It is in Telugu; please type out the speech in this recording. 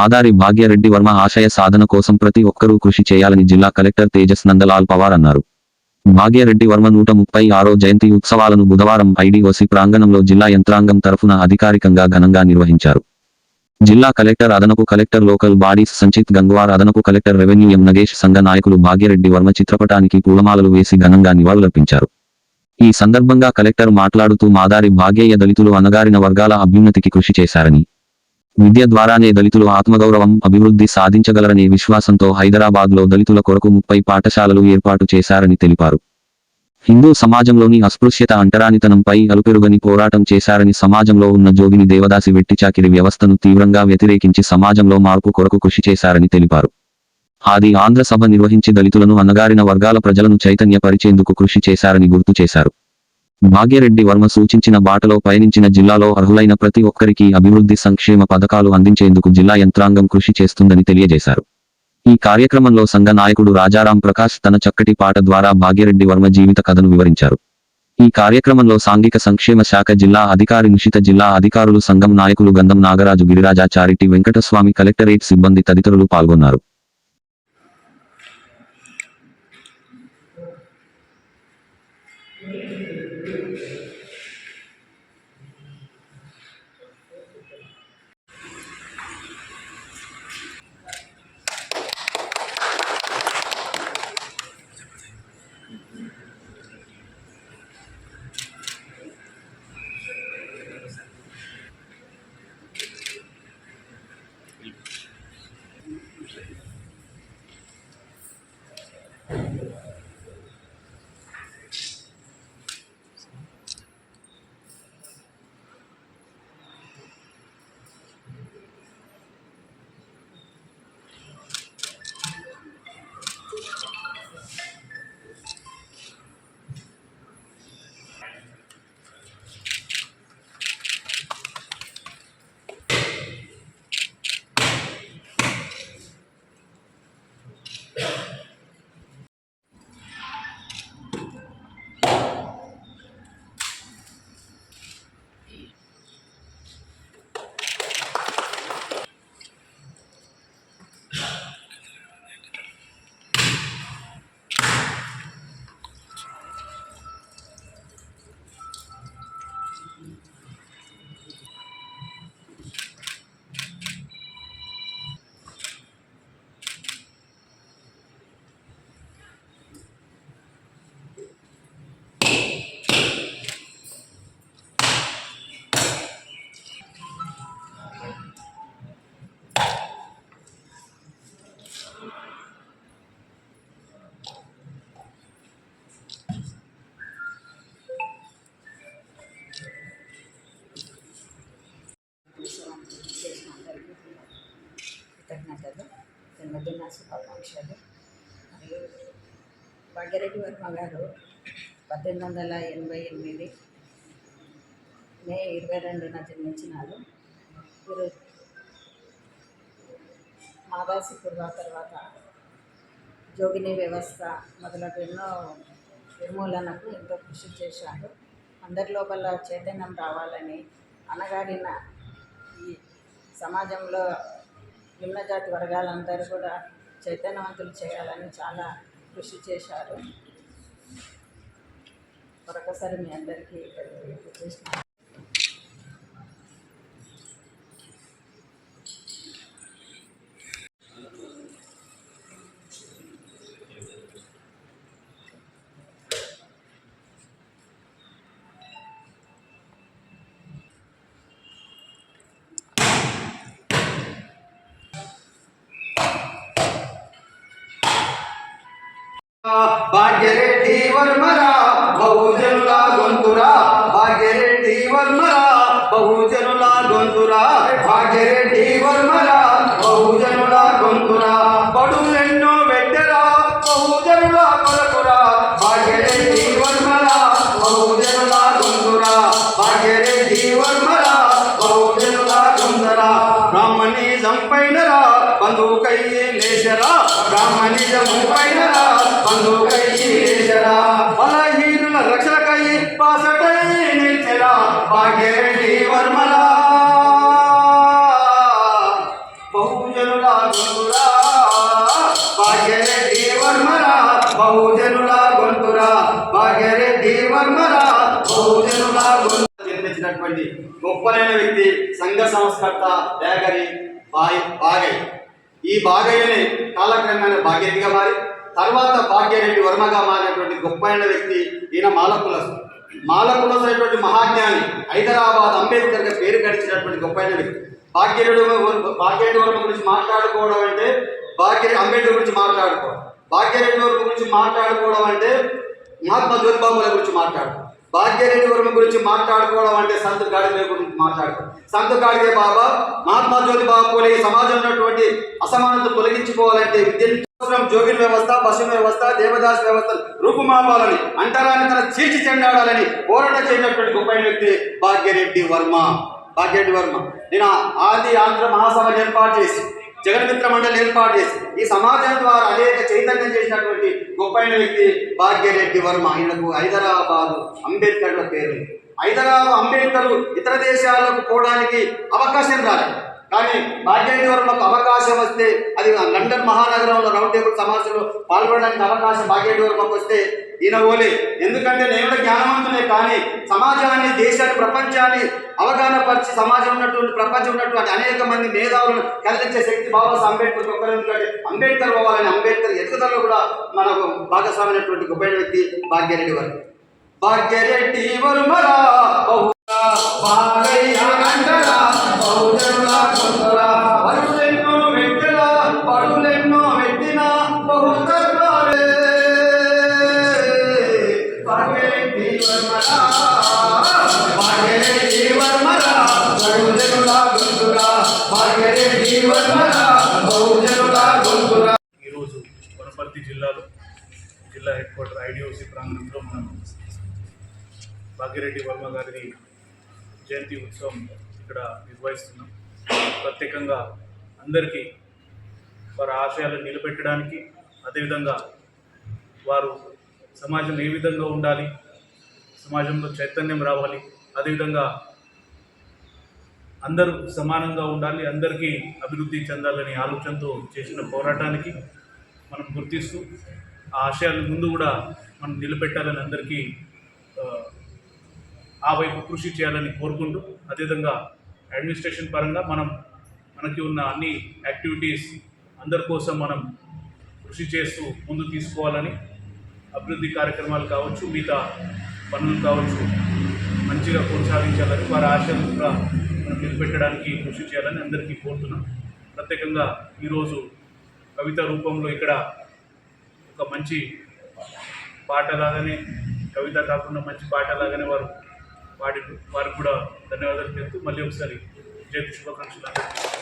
మాదారి భాగ్యరెడ్డి వర్మ ఆశయ సాధన కోసం ప్రతి ఒక్కరూ కృషి చేయాలని జిల్లా కలెక్టర్ తేజస్ నందలాల్ పవార్ అన్నారు. భాగ్యరెడ్డి వర్మ నూట ముప్పై ఆరో జయంతి ఉత్సవాలను బుధవారం ఐడిఓసి ప్రాంగణంలో జిల్లా యంత్రాంగం తరఫున అధికారికంగా ఘనంగా నిర్వహించారు. జిల్లా కలెక్టర్ అదనపు collector local bodies Sanchit Gangwar అదనపు కలెక్టర్ రెవెన్యూ ఎం నగేష్ సంఘ నాయకులు భాగ్యరెడ్డి వర్మ చిత్రపటానికి పూలమాలలు వేసి ఘనంగా నివాళులర్పించారు. ఈ సందర్భంగా కలెక్టర్ మాట్లాడుతూ మాదారి భాగ్యయ్య దళితులు అనగారిన వర్గాల అభ్యున్నతికి కృషి చేశారని విద్య ద్వారానే దళితులు ఆత్మగౌరవం అభివృద్ధి సాధించగలరనే విశ్వాసంతో హైదరాబాద్లో దళితుల కొరకు ముప్పై పాఠశాలలు ఏర్పాటు చేశారని తెలిపారు. హిందూ సమాజంలోని అస్పృశ్యత అంటరానితనంపై అలుపెరుగని పోరాటం చేశారని సమాజంలో ఉన్న జోగిని దేవదాసి వెట్టిచాకిరి వ్యవస్థను తీవ్రంగా వ్యతిరేకించి సమాజంలో మార్పు కొరకు కృషి చేశారని తెలిపారు. ఆది ఆంధ్ర సభ నిర్వహించి దళితులను అన్నగారిన వర్గాల ప్రజలను చైతన్యపరిచేందుకు కృషి చేశారని గుర్తు చేశారు. భాగ్యరెడ్డి వర్మ సూచించిన బాటలో పయనించిన జిల్లాలో అర్హులైన ప్రతి ఒక్కరికి అభివృద్ధి సంక్షేమ పథకాలు అందించేందుకు జిల్లా యంత్రాంగం కృషి చేస్తుందని తెలియజేశారు. ఈ కార్యక్రమంలో సంఘ నాయకుడు రాజారాం ప్రకాష్ తన చక్కటి పాట ద్వారా భాగ్యరెడ్డి వర్మ జీవిత కథను వివరించారు. ఈ కార్యక్రమంలో సాంఘిక సంక్షేమ శాఖ జిల్లా అధికారి నిషిత జిల్లా అధికారులు సంఘం నాయకులు గంధం నాగరాజు గిరిరాజా చారిటీ వెంకటస్వామి కలెక్టరేట్ సిబ్బంది తదితరులు పాల్గొన్నారు. శుభాకాంక్షలు మరియు భాగ్యరెడ్డి వర్మ గారు పద్దెనిమిది వందల ఎనభై ఎనిమిది మే ఇరవై రెండున జన్మించినారు. వీరు మాదాసిపుర తర్వాత జోగిని వ్యవస్థ మొదలగు ఎన్నో నిర్మూలనకు ఎంతో కృషి చేశారు అందరి లోపల చైతన్యం రావాలని అనగాడిన ఈ సమాజంలో నిమ్నజాతి వర్గాలందరూ కూడా చైతన్యవంతులు చేయాలని చాలా కృషి చేశారు. మరొకసారి మీ అందరికీ ఇక్కడికి భాగ్యరెడ్డి వర్మరా బహుజనుల గొంతురా. భాగ్యరెడ్డి వర్మరా బహుజనుల గొంతురా. భాగ్యరెడ్డి వర్మరా బహుజనుల గొంతురా. బడులెన్నో వెట్టరా బహుజనుల కొరకురా. భాగ్యరెడ్డి వర్మరా బహుజనుల గొంతురా. భాగ్యరెడ్డి వర్మరా బహుజనుల గొంతురా. బ్రాహ్మణిజం పైనరా అందుకై లేచరా బ్రాహ్మ నిజము అయినరా అందుకై లేచరా. బలహీనుల రక్షణకై పాసటై నిలిచరా భాగ్యరెడ్డి వర్మలా బహుజనుల గొంతురా భాగ్యరెడ్డి వర్మరా బహుజనుల గొంతురా భాగ్యరెడ్డి వర్మరా బహుజనుల గొంతు జన్మించినటువంటి గొప్పలైన వ్యక్తి సంఘ సంస్కర్త డేగరి బాయ్ బాగై. ఈ భాగయ్యనే కాలక్రమేణా భాగ్యరెడ్డిగా మారి తర్వాత భాగ్యరెడ్డి వర్మగా మారినటువంటి గొప్పైన వ్యక్తి ఈయన మాలకులసు. మాలకులసు అనేటువంటి మహాజ్ఞాని హైదరాబాద్ అంబేద్కర్గా పేరు గడిచినటువంటి గొప్పైన వ్యక్తి. భాగ్యరెడ్డి భాగ్యరెడ్డి వర్మ గురించి మాట్లాడుకోవడం అంటే భాగ్య అంబేద్కర్ గురించి మాట్లాడుకోవడం. భాగ్యరెడ్డి వర్మ గురించి మాట్లాడుకోవడం అంటే మహాత్మా జ్యోతిబాబుల గురించి మాట్లాడుకోవడం. భాగ్యరెడ్డి వర్మ గురించి మాట్లాడుకోవడం అంటే సంత గాడిదే గురించి మాట్లాడుకోవడం. సంత గాడిదే బాబా. మహాత్మా జ్యోతిబాబు పూలే. పోలే సమాజంలో ఉన్నటువంటి అసమానత తొలగించుకోవాలంటే విద్యను జోగిన్ వ్యవస్థ పశు వ్యవస్థ దేవదాస్ వ్యవస్థ రూపుమాపాలని అంటరాని తన చీల్చి చెండాడాలని పోరాట చేసినటువంటి గొప్ప వ్యక్తి భాగ్యరెడ్డి వర్మ. భాగ్యరెడ్డి వర్మ. నేను ఆది ఆంధ్ర మహాసభ ఏర్పాటు చేసి జగన్మిత్ర మండలి ఏర్పాటు చేసి ఈ సమాజం ద్వారా అనేక చైతన్యం చేసినటువంటి గొప్పైన వ్యక్తి భాగ్యరెడ్డి వర్మ. ఈయనకు హైదరాబాదు అంబేద్కర్ల పేరు. హైదరాబాద్ అంబేద్కర్ ఇతర దేశాలకు పోవడానికి అవకాశం రాలేదు. కానీ భాగ్యరెడ్డి వర్మకు అవకాశం వస్తే అది లండన్ మహానగరంలో రౌండ్ టేబుల్ సమావేశంలో పాల్గొనడానికి అవకాశం భాగ్యరెడ్డి వర్మకు వస్తే ఈయన ఓలే. ఎందుకంటే నేను కూడా కానీ సమాజాన్ని దేశాన్ని ప్రపంచాన్ని అవగాహన పరిచి సమాజం ఉన్నటువంటి ప్రపంచం ఉన్నటువంటి అనేక మంది మేధావులను కదిలించే శక్తి బాబా అంబేద్కర్ ఒక్కరు. ఎందుకంటే అంబేద్కర్ పోవాలని అంబేద్కర్ ఎదుగుదలలో కూడా మనకు భాగస్వామైనటువంటి గొప్ప వ్యక్తి భాగ్యరెడ్డి వారు భాగ్యరెడ్డి వర్మరా ఐడిఓసి మనం భాగ్యరెడ్డి వర్మ గారిది జయంతి ఉత్సవం ఇక్కడ నిర్వహిస్తున్నాం. ప్రత్యేకంగా అందరికీ వారి ఆశయాలు నిలబెట్టడానికి అదేవిధంగా వారు సమాజం ఏ విధంగా ఉండాలి సమాజంలో చైతన్యం రావాలి అదేవిధంగా అందరూ సమానంగా ఉండాలి అందరికీ అభివృద్ధి చెందాలనే ఆలోచనతో చేసిన పోరాటానికి మనం గుర్తిస్తూ ఆ ఆశయాలు ముందు కూడా మనం నిలబెట్టాలని అందరికీ ఆ, వైపు కృషి చేయాలని కోరుకుంటూ అదేవిధంగా అడ్మినిస్ట్రేషన్ పరంగా మనం మనకి ఉన్న అన్ని యాక్టివిటీస్ అందరి కోసం మనం కృషి చేస్తూ ముందు తీసుకోవాలని అభివృద్ధి కార్యక్రమాలు కావచ్చు మిగతా పనులు కావచ్చు మంచిగా కొనసాగించాలని వారి ఆశలు కూడా మనం నిలబెట్టడానికి కృషి చేయాలని అందరికీ కోరుతున్నాం. ప్రత్యేకంగా ఈరోజు కవిత రూపంలో ఇక్కడ ఒక మంచి పాటలాగానే కవిత కాకుండా మంచి పాటలాగానే వారు వాటి వారికి కూడా ధన్యవాదాలు చెప్తూ మళ్ళీ ఒకసారి జయంతి శుభాకాంక్షలు అందరికీ.